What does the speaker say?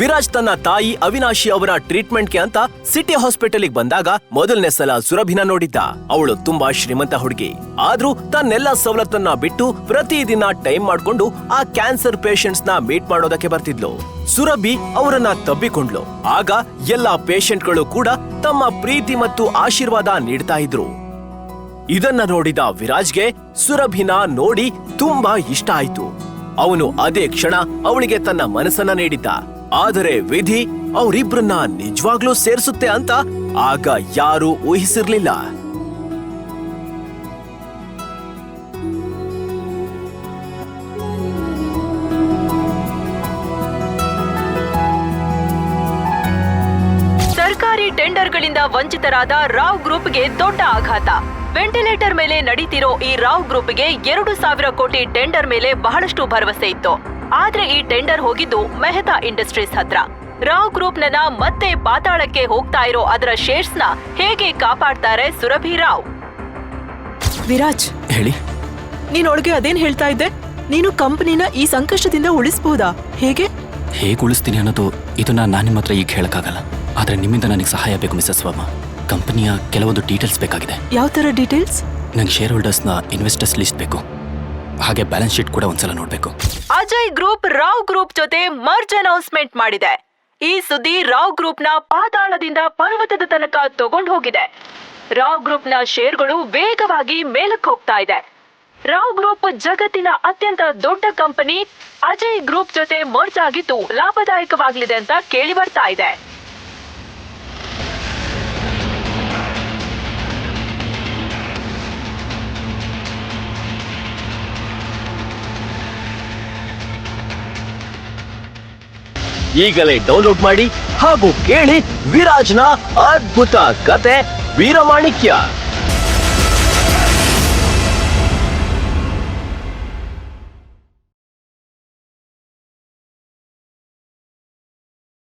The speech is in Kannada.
ವಿರಾಜ್ ತನ್ನ ತಾಯಿ ಅವಿನಾಶಿ ಅವರ ಟ್ರೀಟ್ಮೆಂಟ್ಗೆ ಅಂತ ಸಿಟಿ ಹಾಸ್ಪಿಟಲ್ಗೆ ಬಂದಾಗ ಮೊದಲನೇ ಸಲ ಸುರಭಿನ ನೋಡಿದ್ದ. ಅವಳು ತುಂಬಾ ಶ್ರೀಮಂತ ಹುಡುಗಿ. ಆದ್ರೂ ತನ್ನೆಲ್ಲ ಸವಲತ್ತನ್ನ ಬಿಟ್ಟು ಪ್ರತಿದಿನ ಟೈಮ್ ಮಾಡ್ಕೊಂಡು ಆ ಕ್ಯಾನ್ಸರ್ ಪೇಷಂಟ್ಸ್ನ ಮೀಟ್ ಮಾಡೋದಕ್ಕೆ ಬರ್ತಿದ್ಲು. ಸುರಭಿ ಅವರನ್ನ ತಬ್ಬಿಕೊಂಡ್ಲು. ಆಗ ಎಲ್ಲಾ ಪೇಷಂಟ್ಗಳು ಕೂಡ ತಮ್ಮ ಪ್ರೀತಿ ಮತ್ತು ಆಶೀರ್ವಾದ ನೀಡ್ತಾ ಇದ್ರು. ಇದನ್ನ ನೋಡಿದ ವಿರಾಜ್ಗೆ ಸುರಭಿನ ನೋಡಿ ತುಂಬಾ ಇಷ್ಟ ಆಯ್ತು. ಅವನು ಅದೇ ಕ್ಷಣ ಅವಳಿಗೆ ತನ್ನ ಮನಸ್ಸನ್ನ ನೀಡಿದ್ದ. ಆದರೆ ವಿಧಿ ಅವರಿಬ್ರನ್ನ ನಿಜವಾಗ್ಲೂ ಸೇರಿಸುತ್ತೆ ಅಂತ ಆಗ ಯಾರೂ ಊಹಿಸಿರ್ಲಿಲ್ಲ. ಸರ್ಕಾರಿ ಟೆಂಡರ್ಗಳಿಂದ ವಂಚಿತರಾದ ರಾವ್ ಗ್ರೂಪ್ಗೆ ದೊಡ್ಡ ಆಘಾತ. ವೆಂಟಿಲೇಟರ್ ಮೇಲೆ ನಡೀತಿರೋ ಈ ರಾವ್ ಗ್ರೂಪ್ಗೆ ಎರಡು ಸಾವಿರ ಕೋಟಿ ಟೆಂಡರ್ ಮೇಲೆ ಬಹಳಷ್ಟು ಭರವಸೆ ಇತ್ತು. ಆದ್ರೆ ಈ ಟೆಂಡರ್ ಹೋಗಿದ್ದು ಮೆಹತಾ ಇಂಡಸ್ಟ್ರೀಸ್ ಹತ್ರ. ರಾವ್ ಗ್ರೂಪ್ ನನ್ನ ಮತ್ತೆ ಪಾತಾಳಕ್ಕೆ ಹೋಗ್ತಾ ಇರೋ ಅದರ ಶೇರ್ಸ್ನ ಹೇಗೆ ಕಾಪಾಡ್ತಾರೆ ಸುರಭಿ ರಾವ್? ವಿರಾಜ್ ಹೇಳಿ. ನೀನೊಳಗೆ ಅದೇನ್ ಹೇಳ್ತಾ ಇದ್ದೆ? ನೀನು ಕಂಪನಿನ ಈ ಸಂಕಷ್ಟದಿಂದ ಉಳಿಸಬಹುದಾ ಹೇಗೆ? ಹೇಗೆ ಉಳಿಸ್ತೀನಿ ಅನ್ನೋದು ಇದನ್ನ ನಾನು ನಿಮ್ಮ ಹತ್ರ ಈಗ ಹೇಳಕ್ಕಾಗಲ್ಲ. ಆದ್ರೆ ನಿಮ್ಮಿಂದ ನನಗೆ ಸಹಾಯ ಬೇಕು ಮಿಸಸ್ ವರ್ಮಾ. ಕಂಪನಿಯ ಕೆಲವೊಂದು ಡೀಟೇಲ್ಸ್ ಬೇಕಾಗಿದೆ. ಯಾವ ತರ ಡೀಟೇಲ್ಸ್? ನಂಗೆ ಶೇರ್ ಹೋಲ್ಡರ್ಸ್ನ ಇನ್ವೆಸ್ಟರ್ಸ್ ಲಿಸ್ಟ್ ಬೇಕು. ಹಾಗೆ ಬ್ಯಾಲೆನ್ಸ್ ಶೀಟ್ ಕೂಡ ಒಂದ್ಸಲ ನೋಡ್ಬೇಕು. ಅಜಯ್ ಗ್ರೂಪ್, ರಾವ್ ಗ್ರೂಪ್ ಜೊತೆ ಮರ್ಜ್ ಅನೌನ್ಸ್ಮೆಂಟ್ ಮಾಡಿದೆ. ಈ ಸುದ್ದಿ ರಾವ್ ಗ್ರೂಪ್ನ ಪಾತಾಳದಿಂದ ಪರ್ವತದ ತನಕ ತಗೊಂಡು ಹೋಗಿದೆ ರಾವ್ ಗ್ರೂಪ್ನ ಶೇರ್ಗಳು ವೇಗವಾಗಿ ಮೇಲಕ್ಕೆ ಹೋಗ್ತಾ ಇದೆ. ರಾವ್ ಗ್ರೂಪ್ ಜಗತ್ತಿನ ಅತ್ಯಂತ ದೊಡ್ಡ ಕಂಪನಿ ಅಜಯ್ ಗ್ರೂಪ್ ಜೊತೆ ಮರ್ಜ್ ಆಗಿದ್ದು ಲಾಭದಾಯಕವಾಗಲಿದೆ ಅಂತ ಕೇಳಿ ಬರ್ತಾ ಇದೆ. ಈಗಲೇ ಡೌನ್ಲೋಡ್ ಮಾಡಿ ಹಾಗೂ ಕೇಳಿ ವಿರಾಜ್ನ ಅದ್ಭುತ ಕತೆ ವೀರಮಾಣಿಕ್ಯ.